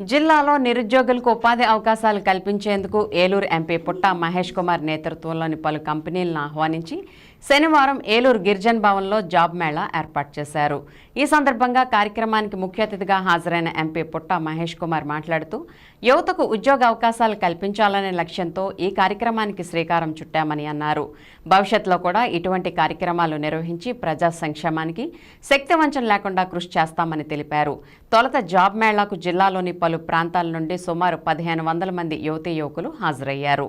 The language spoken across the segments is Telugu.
జిల్లాలో నిరుద్యోగులకు ఉపాధి అవకాశాలు కల్పించేందుకు ఏలూరు ఎంపీ పుట్ట మహేష్ కుమార్ నేతృత్వంలోని పలు కంపెనీలను ఆహ్వానించి శనివారం ఏలూరు గిరిజన్ భవన్లో జాబ్ మేళా ఏర్పాటు చేశారు. ఈ సందర్భంగా కార్యక్రమానికి ముఖ్య అతిథిగా హాజరైన ఎంపీ పుట్ట మహేష్ కుమార్ మాట్లాడుతూ యువతకు ఉద్యోగ అవకాశాలు కల్పించాలనే లక్ష్యంతో ఈ కార్యక్రమానికి శ్రీకారం చుట్టామని అన్నారు. భవిష్యత్తులో కూడా ఇటువంటి కార్యక్రమాలు నిర్వహించి ప్రజా సంక్షేమానికి శక్తివంచన లేకుండా కృషి చేస్తామని తెలిపారు. తొలత జాబ్ మేళాకు జిల్లాలోని పలు ప్రాంతాల నుండి సుమారు పదిహేను వందల మంది యువతీ యువకులు హాజరయ్యారు.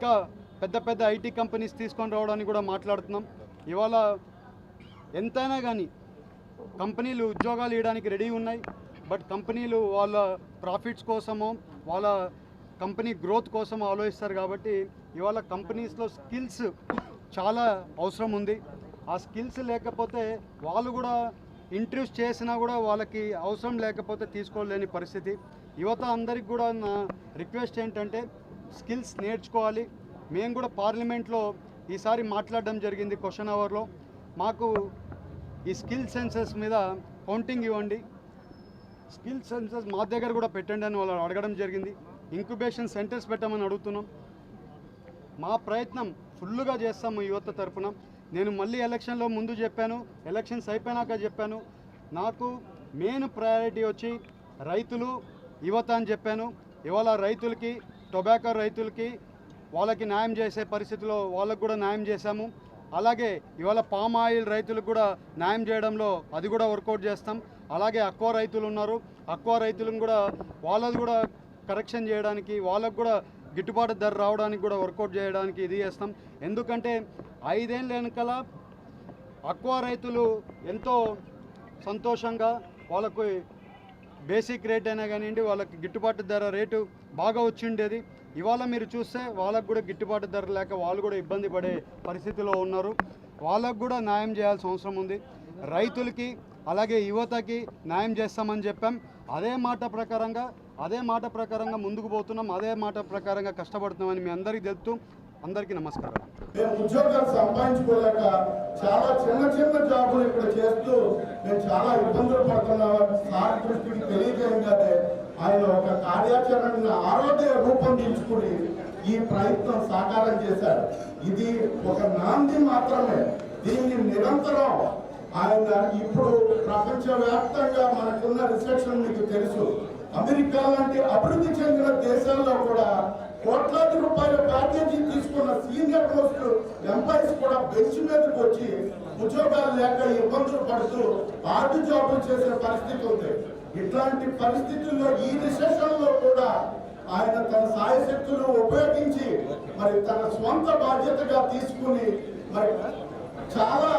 ఇంకా పెద్ద పెద్ద ఐటీ కంపెనీస్ తీసుకొని రావడానికి కూడా మాట్లాడుతున్నాం. ఇవాళ ఎంతైనా కానీ కంపెనీలు ఉద్యోగాలు ఇవ్వడానికి రెడీ ఉన్నాయి. బట్ కంపెనీలు వాళ్ళ ప్రాఫిట్స్ కోసమో వాళ్ళ కంపెనీ గ్రోత్ కోసం ఆలోచిస్తారు కాబట్టి ఇవాళ కంపెనీస్లో స్కిల్స్ చాలా అవసరం ఉంది. ఆ స్కిల్స్ లేకపోతే వాళ్ళు కూడా ఇంట్రెస్ట్ చేసినా కూడా వాళ్ళకి అవసరం లేకపోతే తీసుకోలేని పరిస్థితి. యువత అందరికి కూడా నా రిక్వెస్ట్ ఏంటంటే స్కిల్స్ నేర్చుకోవాలి. మేము కూడా పార్లమెంట్లో ఈసారి మాట్లాడడం జరిగింది క్వశ్చన్ అవర్లో. మాకు ఈ స్కిల్ సెన్సెస్ మీద కౌంటింగ్ ఇవ్వండి. స్కిల్ సెన్సెస్ మా దగ్గర కూడా పెట్టండి అని వాళ్ళు అడగడం జరిగింది. ఇంక్యుబేషన్ సెంటర్స్ పెట్టమని అడుగుతున్నాం. మా ప్రయత్నం ఫుల్గా చేస్తాము యువత తరపున. నేను మళ్ళీ ఎలక్షన్లో ముందు చెప్పాను. ఎలక్షన్స్ అయిపోయినాక చెప్పాను. నాకు మెయిన్ ప్రయారిటీ వచ్చి రైతులు యువత అని చెప్పాను. ఇవాళ రైతులకి టొబాకో రైతులకి వాళ్ళకి న్యాయం చేసే పరిస్థితిలో వాళ్ళకు కూడా న్యాయం చేశాము. అలాగే ఇవాళ పామ్ ఆయిల్ రైతులకు కూడా న్యాయం చేయడంలో అది కూడా వర్కౌట్ చేస్తాం. అలాగే అక్వా రైతులు ఉన్నారు. అక్వా రైతులను కూడా వాళ్ళది కూడా కరెక్షన్ చేయడానికి వాళ్ళకు కూడా గిట్టుబాటు ధర రావడానికి కూడా వర్కౌట్ చేయడానికి ఇది చేస్తాం. ఎందుకంటే ఐదేళ్ళ వెనకాల అక్వా రైతులు ఎంతో సంతోషంగా వాళ్ళకు బేసిక్ రేట్ అయినా కానివ్వండి వాళ్ళకి గిట్టుబాటు ధర రేటు బాగా వచ్చిండేది. ఇవాళ మీరు చూస్తే వాళ్ళకు కూడా గిట్టుబాటు ధర లేక వాళ్ళు కూడా ఇబ్బంది పడే పరిస్థితిలో ఉన్నారు. వాళ్ళకు కూడా న్యాయం చేయాల్సిన అవసరం ఉంది. రైతులకి అలాగే యువతకి న్యాయం చేస్తామని చెప్పాం. అదే మాట ప్రకారంగా అదే మాట ప్రకారంగా ముందుకు పోతున్నాం. అదే మాట ప్రకారంగా కష్టపడుతున్నామని మీ అందరికీ తెలుపుతూ అందరికీ నమస్కారం. మేము ఉద్యోగాలు సంపాదించుకోలేక చాలా చిన్న చిన్న జాబులు ఇక్కడ చేస్తూ మేము చాలా ఇబ్బందులు పడుతున్నామని సార్ దృష్టికి తెలియజేయగానే ఆయన ఒక కార్యాచరణను ఆరోగ్య రూపొందించుకుని ఈ ప్రయత్నం సాకారం చేశారు. ఇది ఒక నాంది మాత్రమే. దీన్ని నిరంతరం ఆయన ఇప్పుడు ప్రపంచవ్యాప్తంగా మనకున్న రిసెప్షన్ మీకు తెలుసు. అమెరికా లాంటి అభివృద్ధి చెందిన దేశాల్లో కూడా రూపాయల తీసుకున్న సీనియర్ మోస్ట్ ఎంప్లాయీస్ కూడా బెంచ్ మీదకి వచ్చి ఉద్యోగాలు లేక ఇబ్బందులు పడుతూ పార్టీ జాబులు చేసిన పరిస్థితి ఉంది. ఇట్లాంటి పరిస్థితుల్లో ఈ విశేషంలో కూడా ఆయన తన సాయశక్తులు ఉపయోగించి మరి తన స్వంత బాధ్యతగా తీసుకుని మరి చాలా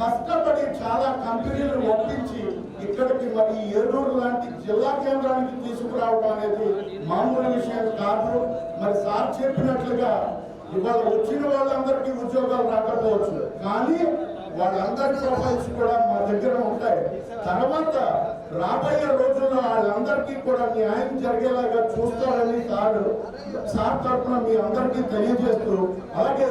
కష్టపడి చాలా కంపెనీలు ఒప్పించి ఇక్కడికి మరి ఈ ఏలూరు లాంటి జిల్లా కేంద్రానికి తీసుకురావడం అనేది మామూలు విషయం కాదు. మరి సార్ చెప్పినట్లుగా ఇవాళ వచ్చిన వాళ్ళందరికీ ఉద్యోగాలు రాకపోవచ్చు. కానీ వాళ్ళందరి ప్రొఫైల్స్ కూడా మా దగ్గర ఉంటాయి. తర్వాత రాబోయే రోజుల్లో వాళ్ళందరికీ కూడా న్యాయం జరిగేలాగా చూస్తారని సార్ సార్ తరఫున మీ అందరికీ తెలియజేస్తూ అలాగే